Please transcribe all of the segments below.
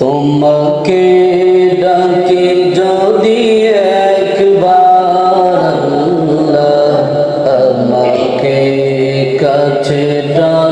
তোমাকে ডাকি যদি একবার আমাকে কাছে ডাক।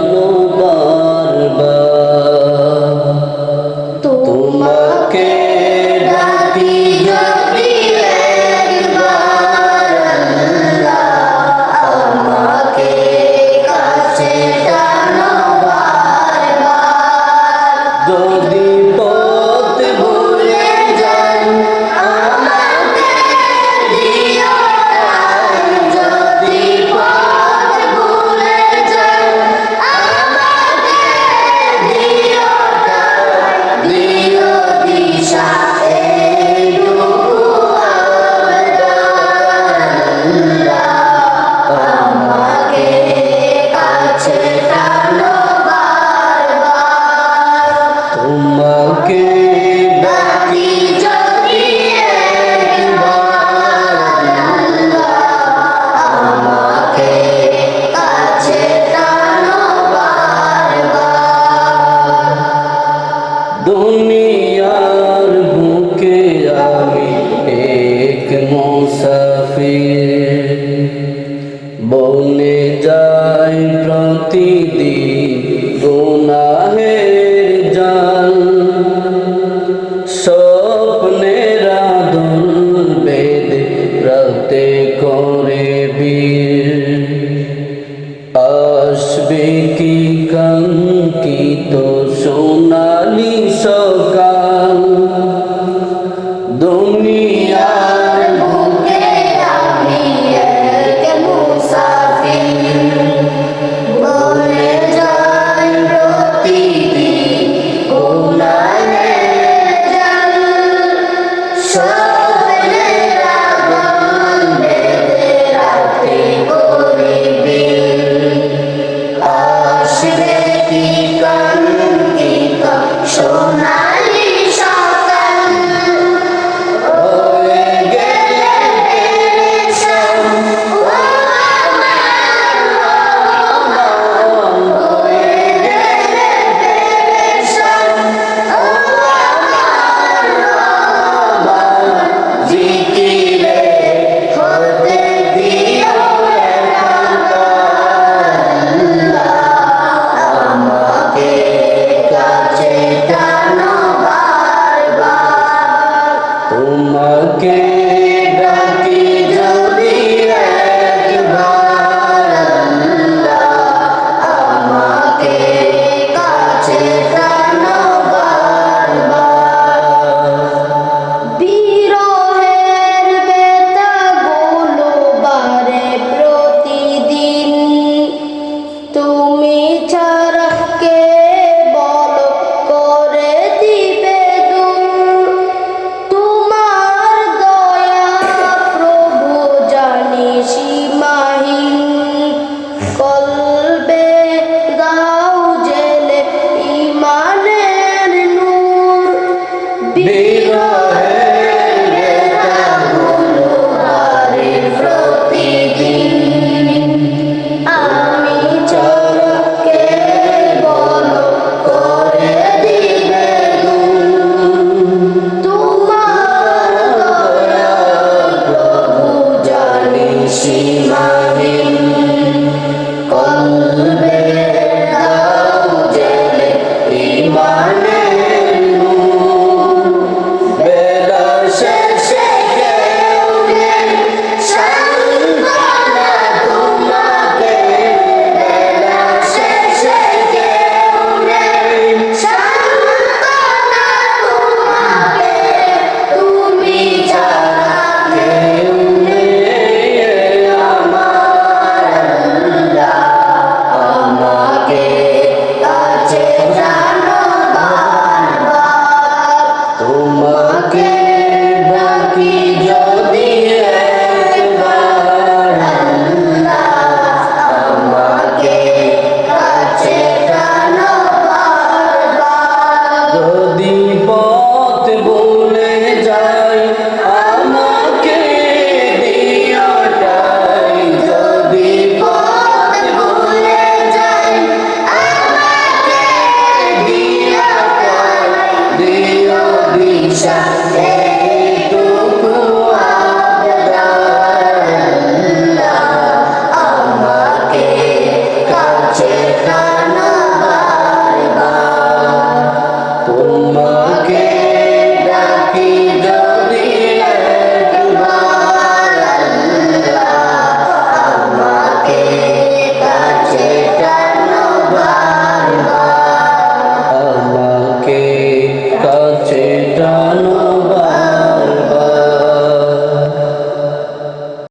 দুনিয়ার বুকে আমি এক মুসাফির। বনে যাই প্রতিদিন শোক তোমাকে Odin তোমাকে